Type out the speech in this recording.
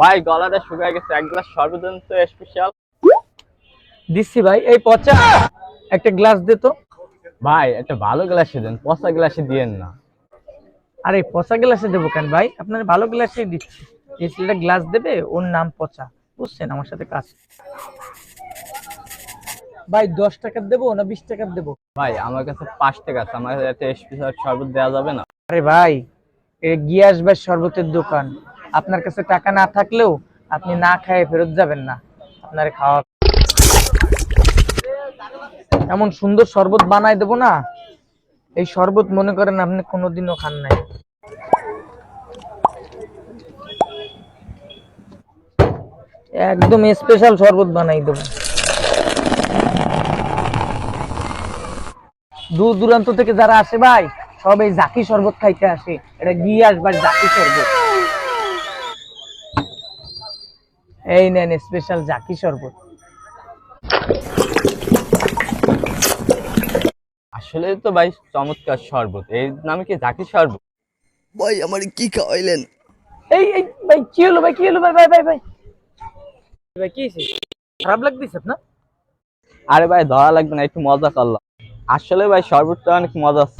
ভাই গলাটা শুকায় গেছে। এক গ্লাস শরবত তো স্পেশাল দিচ্ছি ভাই এই পচা। একটা গ্লাস দে তো। ভাই একটা ভালো গ্লাসে দেন পচা গ্লাসে দিয়েন না। আরে পচা গ্লাসে দেবো কেন ভাই? আপনার ভালো গ্লাসেই দিচ্ছি। এই ছেলেটা গ্লাস দেবে ওর নাম পচা। বুঝছেন আমার সাথে কাজ। ভাই দশ টাকার দেবো না বিশ টাকার দেবো? ভাই আমার কাছে পাঁচ টাকা আছে আমার কাছে স্পেশাল শরবত দেওয়া যাবে না। আরে ভাই এ গিয়াস ভাই শরবতের দোকান। আপনার কাছে টাকা না থাকলেও আপনি না খায় ফেরত যাবেন না। আপনার খাওয়া এমন সুন্দর শরবত বানাই দেবো না, এই শরবত মনে করেন আপনি কোনোদিনও খান নাই। একদম স্পেশাল শরবত বানাই দেবো। দূর দূরান্ত থেকে যারা আসে ভাই, সব এই জাকি শরবত খাইতে আসে। এটা গিয়ে আসবার জাকি শরবত। এই নেন স্পেশাল জাকি শরবত। আসলে তো ভাই চমৎকার শরবত। এর নামে কি জাকি শরবত? ভাই আমার কি খাওয়াইলেন? এই এই ভাই কি হলো ভাই কি হলো ভাই ভাই ভাই ভাই? ভাই কি খারাপ লাগতেছে আপনার? আরে ভাই ধরা লাগবে না একটু মজা করলাম। আসলে ভাই শরবতটা অনেক মজা আছে